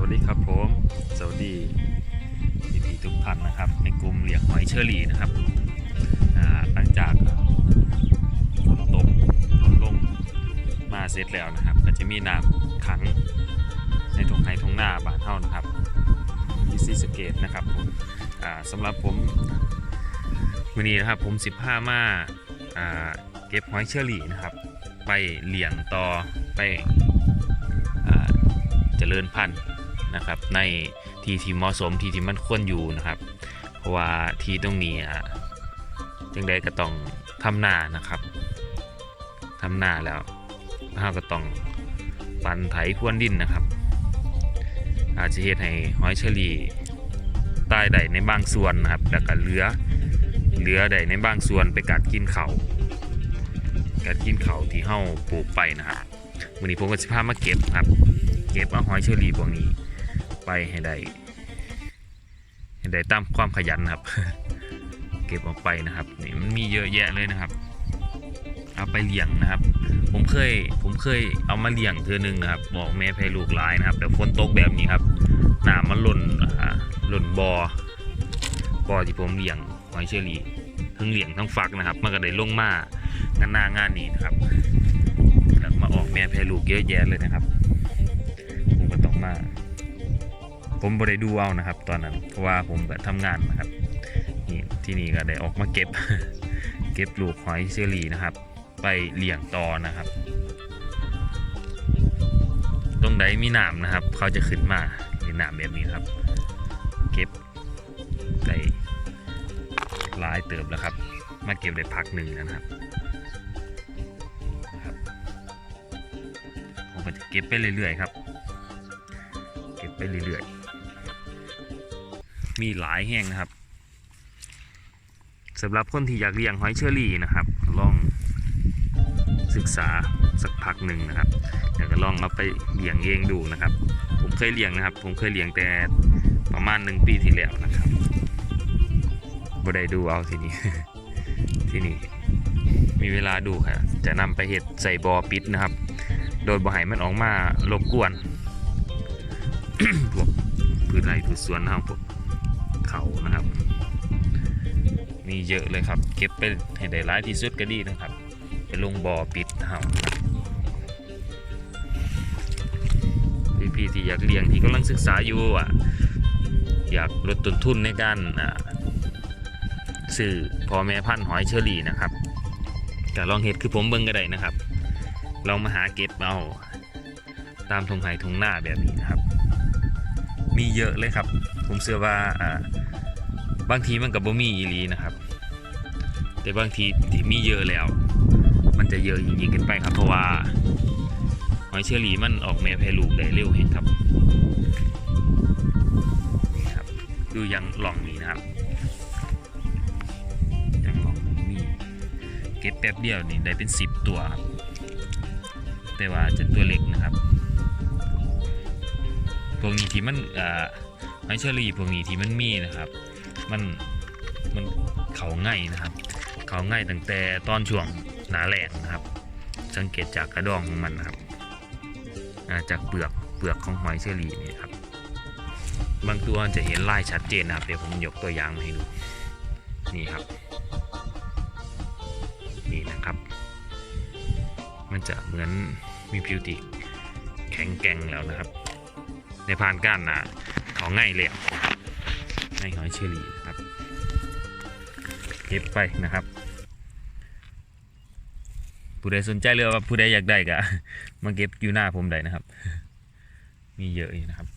วัสดีครับผม สวัสดีพี่พีทุกท่านนะครับ ในกลุ่มเลี้ยงหอยเชอรี่นะครับหลังจากฝนตกฝนลงมาเสร็จแล้วนะครับ ก็จะมีน้ำขังในทงไฮทงหน้าบานเฮานะครับที่ซีสเกตนะครับผมสำหรับผมวันนี้นะครับผม15มาอ่าเก็บหอยเชอรี่นะครับ ไปเลี้ยงต่อไปอเจริญพันธุ์ นะครับในที่ที่เหมาะสมที่ที่มันควรอยู่นะครับ เพราะว่าที่ตรงนี้อะจังใดก็ต้องทำนานะครับทำนาแล้วเราก็ต้องปันไถพวนดินนะครับ อาจจะเฮ็ดให้หอยเชอรี่ตายได้ในบางส่วนนะครับแล้วก็เหลือเหลือได้ในบางส่วนไปกัดกินเขากัดกินเขาที่เฮาปลูกไปนะครับวันนี้ผมก็จะพามาเก็บครับ เก็บเอาหอยเชอรี่พวกนี้ ไปให้ได้ให้ได้ตามความขยันครับ เก็บออกไปนะครับนี่มันมีเยอะแยะเลยนะครับ เอาไปเลี้ยงนะครับ ผมเคยผมเคยเอามาเลี้ยงเทือนึงนะครับ บอกแม่แพ้ลูกหลายนะครับแต่ฝนตกแบบนี้ครับหน้ำมันหล่นหล่นบอบอที่ผมเลี้ยงหอยเชอรี่ทั้งเลี้ยงทั้งฟักนะครับ มันก็ได้ลงมางานหน้างานนี้นะครับแล้วมาออกแม่แพ้ลูกเยอะแยะเลยนะครับ ผมบ่ได้ดูเอานะครับ ตอนนั้นเพราะว่าผมก็ทำงานนะครับนี่ที่นี่ก็ได้ออกมาเก็บ เก็บลูกหอยเชอรี่นะครับ ไปเลี้ยงต่อนะครับ ตรงใดมีหน้ำนะครับ เขาจะขึ้นมาเห็นน้ำแบบนี้ครับ เก็บได้หลายเติบแล้วครับ มาเก็บได้พักหนึ่งแล้วครับนะครับผมก็จะเก็บไปเรื่อยๆครับ เก็บไปเรื่อยๆ มีหลายแห้งนะครับสำหรับคนที่อยากเลี้ยงหอยเชอรี่นะครับ ลองศึกษาสักพักหนึ่งนะครับแล้วก็ลองเอาไปเลี้ยงเองดูนะครับ ผมเคยเลี้ยงนะครับ ผมเคยเลี้ยงแต่ประมาณหนึ่งปีที่แล้วนะครับบ่ได้ดูเอาทีนี้ที่นี่มีเวลาดูครับ จะนำไปเห็ดใส่บอปิดนะครับ โดยบ่ให้มันออกมารบกวนพวกพืชไร่พืชสวนนะครับพวก เขานะครับ มีเยอะเลยครับ เก็บไปให้ได้ร้ายที่สุดก็ดีนะครับ ไปลงบ่อปิดเฮาพี่ๆที่อยากเลี้ยงที่กำลังศึกษาอยู่อะอยากลดต้นทุนในการอ่าซื้อพอแม่พันธุ์หอยเชอรี่นะครับก็ลองเห็ดคือผมเบิ่งก็ได้นะครับลองมาหาเก็บเอาตามทงไห่ทงหน้าแบบนี้นะครับ มีเยอะเลยครับ ผมเชื่อว่าอ่าบางทีมันกับบ่มีอีหลีนะครับ แต่บางทีที่มีเยอะแล้ว มันจะเยอะยิ่งๆขึ้นไปครับ เพราะว่าหอยเชอรี่มันออกแม่แพรลูกได้เร็วเห็นครับนะครับ ดูยังหล่องนี้นะครับยังหล่องนี้มีเก็บแป๊บเดียวนี่ได้เป็นสิบตัวครับแต่ว่าจะตัวเล็กนะครับ พวกนี้ที่มันอ่าไมเชอรี่พวกนี้ที่มันมีนะครับ มันมันเขาง่ายนะครับ เขาง่ายตั้งแต่ตอนช่วงหนาแรงนะครับ สังเกตจากกระดองของมันนะครับาจากเปลือกเปลือกของหอยเชอรี่นี่ครับ บางตัวจะเห็นลายชัดเจนนะครับเดี๋ยวผมยกตัวอย่างมาให้ดูนี่ครับ นี่นะครับ มันจะเหมือนมีผิวที่แข็งแกร่งแล้วนะครับ ในผ่านก้านนะขาง่ายเลยในหอยเชอรี่นะครับเก็บไปนะครับ ผู้ใดสนใจเรือว่าผู้ใดอยากได้ก็มาเก็บอยู่หน้าผมได้นะครับ มีเยอะอยู่นะครับ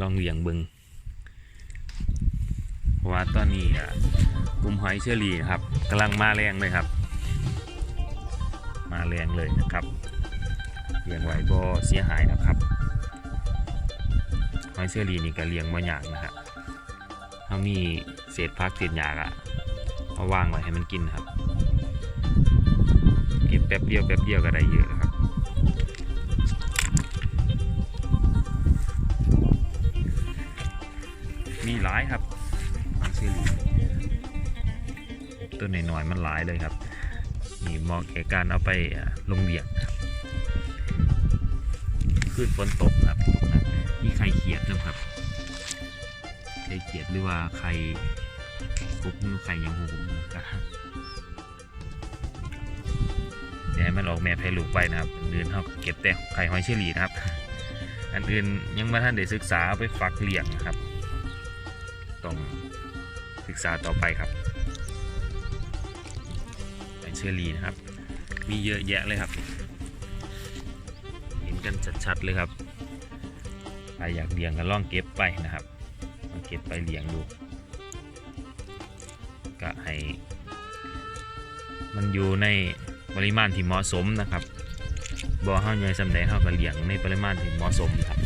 ลองเหลี้ยงบิงเพราะว่าตอนนี้อะกลุ่มหอยเชอรี่ครับกำลังมาแรงเลยครับ มาแรงเลยนะครับ เลี้ยงไว้บ่เสียหายนะครับหอยเชอรีนี่ก็เลี้ยงบ่ยากนะครับถ้ามีเศษพักเศษหญ้าอะมาวางไว้ให้มันกินครับ เก็บแป๊บเดียวแป๊บเดียวก็ได้เยอะครับมีหลายครับหอยเชอรีต้นหน่อยๆมันหลายเลยครับนี่เหมาะแก่การเอาไปลงเลี้ยงครับ ขึ้นฝนตกครับตกหนักมีไข่เขียดนะครับ ไข่เขียดหรือว่าไข่กุ๊กหรือไข่ยังหูมนะครับเดี๋ยวให้มันออกแม่ให้ลูกไปนะครับอันอื่นเขาเก็บแต่ไข่หอยเชอรี่นะครับ อันอื่นยังไม่ท่านได้ศึกษาเอาไปฝักเลี้ยงนะครับ ต้องศึกษาต่อไปครับหอยเชอรี่นะครับ มีเยอะแยะเลยครับ กันชัดๆเลยครับใครอยากเลี้ยงก็ลองเก็บไปนะครับลองเก็บไปเลี้ยงดูก็ให้ มันอยู่ในปริมาณที่เหมาะสมนะครับบ่อเฮาใหญ่สำใดเฮาก็เลี้ยงในปริมาณที่เหมาะสมครับ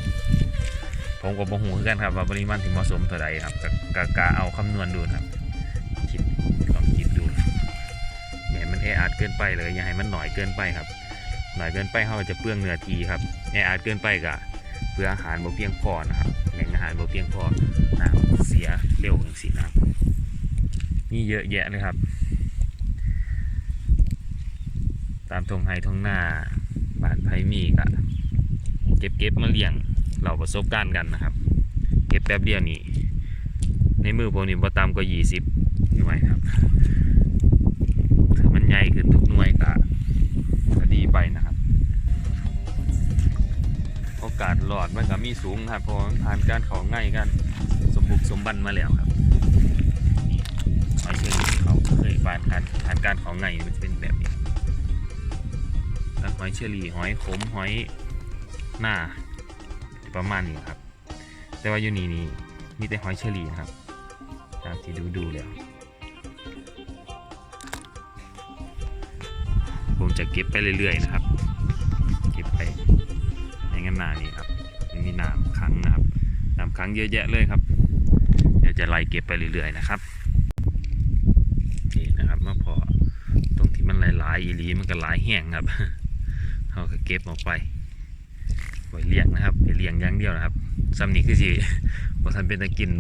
ผมก็บ่ฮู้คือกันครับว่าปริมาณที่เหมาะสมเท่าใดครับก็ก็กะเอาคำนวณดูครับคิดลองคิดดูอย่าให้มันแออัดเกินไปเลยอย่าให้มันหน่อยเกินไปครับ หน่อยเกินไปเขาจะเปลืองเนื้อทีครับแออัดเกินไปก็เพื่ออาหารบ่เพียงพอนะครับแหล่งอาหารบ่เพียงพอน้ำเสียเร็วอย่างสีน้ำนี่เยอะแยะเลยครับ ตามทงไฮทงหน้าบ้านไผ่มีก็เก็บเก็บมาเลี้ยงเราประสบการณ์กันนะครับ เก็บแป๊บเดียวนี่ในมือผมนี่บ่ต่ำกว่า20หน่วยครับถ้ามันใหญ่ขึ้นทุกหน่วยก็ก็ อกาสหลอดมันก็มีสูงครับเพราะมันผ่านการขาง่ายกันสมบุกสมบันมาแล้วครับนี่หอยเชอรี่เขาเคยผ่านการผ่านการขาง่ายมันเป็นแบบนี้แล้วหอยเชอรี่หอยขมหอยหน้าประมาณนี้ครับ แต่ว่าอยู่นี่นี่มีแต่หอยเชอรี่นะครับตามที่ดูดูแล้วผมจะเก็บไปเรื่อยๆนะครับ หนานี่ครับมีน้ำขังนะครับน้ำขังเยอะแยะเลยครับ เดี๋ยวจะไล่เก็บไปเรื่อยๆนะครับนี่นะครับเมื่อพอตรงที่มันหลายๆอีหลีมันก็หลายแห้งครับเขาก็เก็บออกไปไว้เลี้ยงนะครับไปเลี้ยงอย่างเดียวนะครับซ้ำนี้คือสิบ่ทันเป็นตะกิน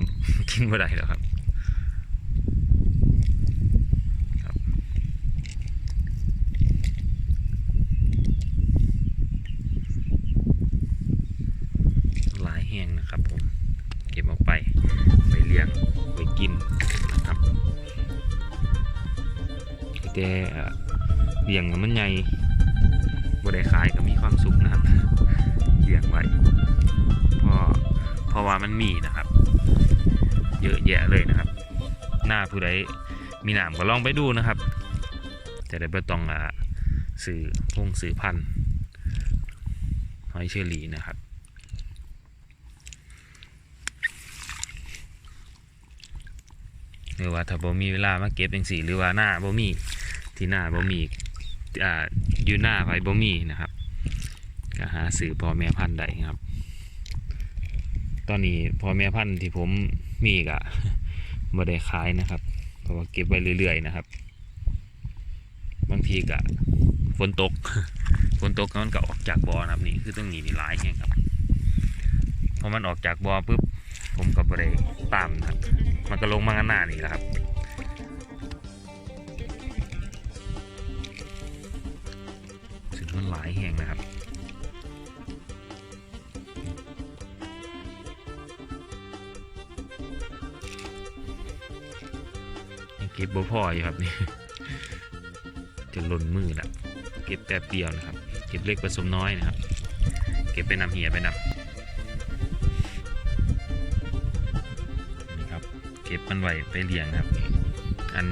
กินบ่ได้แล้วครับ แต่เอ่อเลี้ยงมันใหญ่บ่ได้ขายก็มีความสุขนะครับเลี้ยงไว้เพราะเพราะว่ามันมีนะครับ เยอะแยะเลยนะครับ หน้าผู้ใดมีหนามก็ลองไปดูนะครับ จะได้ไม่ต้องอ่าสื่อพงสื่อพันธุ์หอยเชอรี่นะครับ หรือว่าถ้าบ่มีเวลามาเก็บจังซี่ หรือว่าหน้าบ่มีที่หน้าบ่มีอ่าอยู่หน้าไผบ่มีนะครับก็หาซื้อพ่อแม่พันธุ์ได้ครับ ตอนนี้พ่อแม่พันธุ์ที่ผมมีก็บ่ได้ขายนะครับเพราะว่าเก็บไว้เรื่อยๆนะครับ บางทีก็ฝนตกฝนตกมันก็ออกจากบ่อนะครับนี่คือตรงนี้นี่หลายแฮงครับพอมันออกจากบ่อปุ๊บ ผมก็บ่ได้ตามนะครับมันก็ลงมาข้างหน้านี่แหละครับถึงมันหลายแห่งนะครับเก็บบ่พออยู่ครับนี่จะหล่นมือละเก็บแป๊บเดียวนะครับ เก็บเล็กผสมน้อยนะครับ เก็บไปนำเหียไปนำ ก็บมันไว้ไปเลี้ยงครับ อัน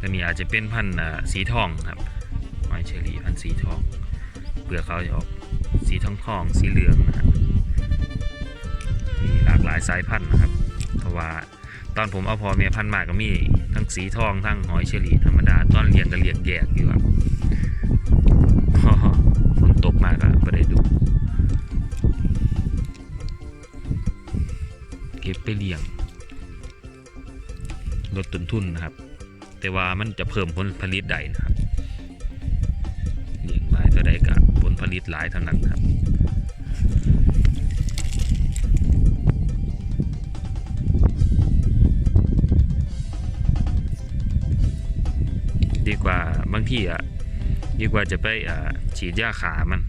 อันนี้อาจจะเป็นพันธุ์สีทองครับหอยเชอรี่พันธุ์สีทอง เปลือกเขาจะออกสีทองทองสีเหลืองนะครับมีหลากหลายสายพันธุ์นะครับ เพราะว่าตอนผมเอาพอเมียพันธุ์มาก็มีทั้งสีทองทั้งหอยเชอรี่ธรรมดาตอนเลี้ยงก็เลี้ยงแยกอยู่ครับพอฝนตกมาก็ไม่ได้ดูเก็บไปเลี้ยง ลดต้นทุนนะครับ แต่ว่ามันจะเพิ่มผลผลิตได้นะครับเลี้ยงหลายเท่าใดกับผลผลิตหลายเท่านั้นครับดีกว่าบางที่อะดีกว่าจะไปอ่าฉีดยาขามัน